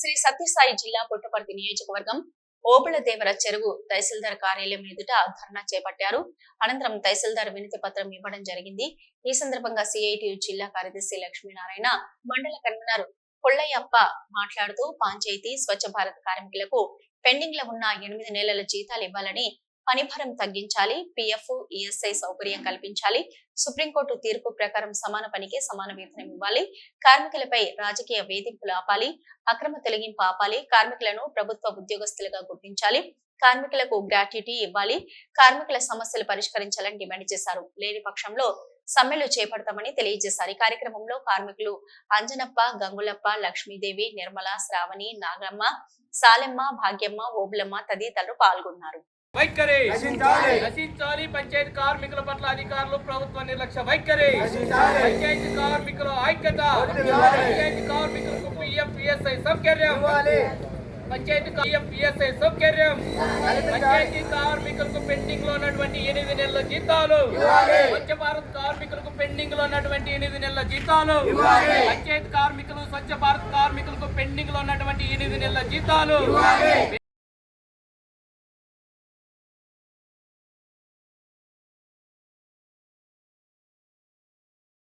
శ్రీ సత్యసాయి జిల్లా పుట్టపర్తి నియోజకవర్గం ఓబళదేవర చెరువు తహసీల్దార్ కార్యాలయం ఎదుట ధర్నా చేపట్టారు. అనంతరం తహసీల్దార్ వినతి పత్రం ఇవ్వడం జరిగింది. ఈ సందర్భంగా సిఐటియు జిల్లా కార్యదర్శి లక్ష్మీనారాయణ మండల కన్వీనర్ పుల్లయ్యప్ప మాట్లాడుతూ పంచాయతీ స్వచ్ఛ భారత్ కార్మికులకు పెండింగ్లో ఉన్న ఎనిమిది నెలల జీతాలు ఇవ్వాలని పనిభారం తగ్గించాలి పిఎఫ్ ఈఎస్ఐ సౌకర్యం కల్పించాలి సుప్రీంకోర్టు తీర్పు ప్రకారం సమాన పనికి సమాన వేతనం ఇవ్వాలి కార్మికులపై రాజకీయ వేధింపులు ఆపాలి అక్రమ తొలగింపు ఆపాలి కార్మికులను ప్రభుత్వ ఉద్యోగస్తులుగా గుర్తించాలి కార్మికులకు గ్రాట్యుటీ ఇవ్వాలి కార్మికుల సమస్యలు పరిష్కరించాలని డిమాండ్ చేశారు. లేని పక్షంలో సమ్మెలు చేపడతామని తెలియజేశారు. ఈ కార్యక్రమంలో కార్మికులు అంజనప్ప గంగులప్ప లక్ష్మీదేవి నిర్మల శ్రావణి నాగమ్మ సాలెమ్మ భాగ్యమ్మ ఓబులమ్మ తదితరులు పాల్గొన్నారు. వైఖరి నశించాలి. పంచాయతీ కార్మికుల పట్ల అధికారులు ప్రభుత్వ నిర్లక్ష్య వైఖరి. పంచాయతీ కార్మికుల ఐక్యత. పంచాయతీ కార్మికులకు పిఎఫ్ పిఎస్ఐ సౌకర్యం పంచాయతీ పిఎఫ్ పిఎస్ఐ సౌకర్యం. పంచాయతీ కార్మికులకు పెండింగ్లో ఉన్నటువంటి ఎనిమిది నెలల జీతాలు. స్వచ్ఛ భారత్ కార్మికులకు పెండింగ్లో ఉన్నటువంటి ఎనిమిది నెలల జీతాలు. పంచాయతీ కార్మికులు స్వచ్ఛ భారత్ కార్మికులకు పెండింగ్లో ఉన్నటువంటి ఎనిమిది నెలల జీతాలు.